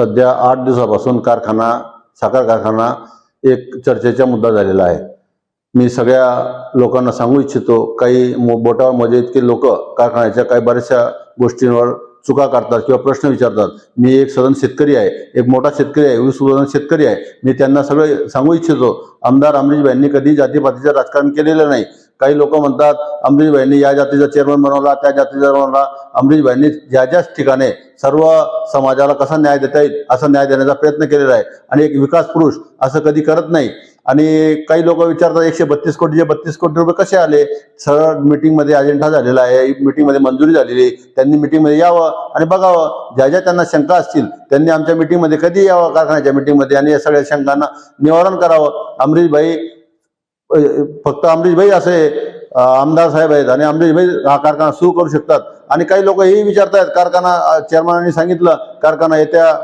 सध्या आठ दिवसापासून कारखाना साखर कारखाना एक चर्चेचा मुद्दा झालेला आहे. मी सगळ्या लोकांना सांगू इच्छितो काही मो- बोटावर मजे इतके लोक कारखान्याच्या काही बऱ्याचशा गोष्टींवर चुका काढतात किंवा प्रश्न विचारतात. मी एक सदन शेतकरी आहे एक मोठा शेतकरी आहे वीस सदन शेतकरी आहे. मी त्यांना सगळं सांगू इच्छितो आमदार अमरीशभाईंनी कधी जातीपातीचं राजकारण केलेलं नाही. काही लोक म्हणतात अमरीशभाईंनी या जातीचा चेअरमन बनवला त्या जातीचा बनवला. अमरीशभाईंनी ज्या ज्या ठिकाणी सर्व समाजाला कसा न्याय देता येईल असा न्याय देण्याचा प्रयत्न केलेला आहे. आणि एक विकास पुरुष असं कधी करत नाही. आणि काही लोक विचारतात एकशे बत्तीस कोटीचे बत्तीस कोटी रुपये कसे आले? सरळ मीटिंगमध्ये अजेंडा झालेला आहे मीटिंगमध्ये मंजुरी झालेली आहे. त्यांनी मीटिंगमध्ये यावं आणि बघावं. ज्या ज्या त्यांना शंका असतील त्यांनी आमच्या मीटिंगमध्ये कधी यावं? कारखान्याच्या मीटिंगमध्ये आणि या सगळ्या शंकांना निवारण करावं. अमरीशभाई फक्त अमरीशभाई असे आमदार साहेब आहेत आणि अमरीशभाई हा कारखाना सुरू करू शकतात. आणि काही लोक हेही विचारतायत कारखाना चेअरमॅनांनी सांगितलं कारखाना येत्या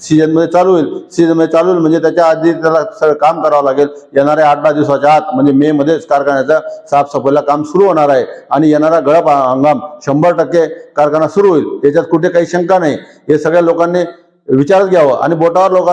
सीझनमध्ये चालू होईल. सीझनमध्ये चालू होईल म्हणजे त्याच्या आधी त्याला सगळं काम करावं लागेल. येणाऱ्या आठ दहा दिवसाच्या आत म्हणजे मे मध्येच कारखान्याचा साफसफाईला काम सुरू होणार आहे. आणि येणारा गळप हंगाम शंभर टक्के कारखाना सुरू होईल. याच्यात कुठे काही शंका नाही. हे सगळ्या लोकांनी विचारात घ्यावं. आणि बोटावर लोक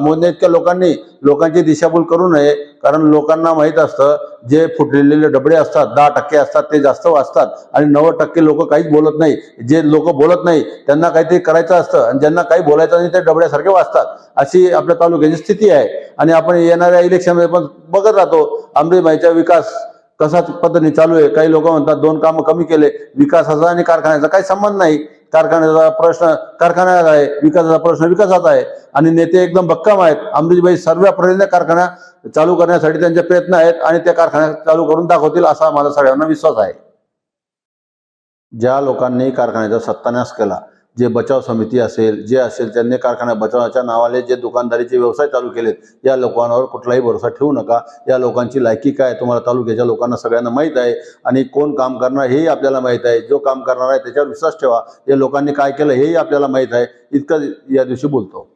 मोजण्या इतक्या लोकांनी लोकांची दिशाभूल करू नये. कारण लोकांना माहीत असतं जे फुटलेले डबडे असतात दहा टक्के असतात ते जास्त वाचतात. आणि नव्वद टक्के लोक काहीच बोलत नाही. जे लोक बोलत नाही त्यांना काहीतरी करायचं असतं. आणि ज्यांना काही बोलायचं नाही ते डबड्यासारखे वाचतात. अशी आपल्या तालुक्याची स्थिती आहे. आणि आपण येणाऱ्या इलेक्शनमध्ये पण बघत राहतो अमरीबाईचा विकास कसा पद्धतीने चालू आहे. काही लोक म्हणतात दोन कामं कमी केले. विकासाचा आणि कारखान्याचा काही संबंध नाही. कारखान्याचा प्रश्न कारखान्याचा आहे विकासाचा प्रश्न विकासाचा आहे. आणि नेते एकदम भक्कम आहेत. अमरीशभाई सर्व प्रयत्न कारखाना चालू करण्यासाठी त्यांचे प्रयत्न आहेत आणि त्या कारखान्या चालू करून दाखवतील असा माझा सगळ्यांना विश्वास आहे. ज्या लोकांनी कारखान्याचा सत्यानाश केला जे बचाव समिती असेल जे असेल त्यांनी कारखाना बचावाच्या नावाने जे दुकानदारीचे व्यवसाय चालू केलेत या लोकांवर कुठलाही भरोसा ठेवू नका. या लोकांची लायकी काय तुम्हाला तालुक्याच्या लोकांना सगळ्यांना माहीत आहे आणि कोण काम करणार हेही आपल्याला माहीत आहे. जो काम करणार आहे त्याच्यावर विश्वास ठेवा. या लोकांनी काय केलं हेही आपल्याला माहीत आहे. इतकं या दिवशी बोलतो.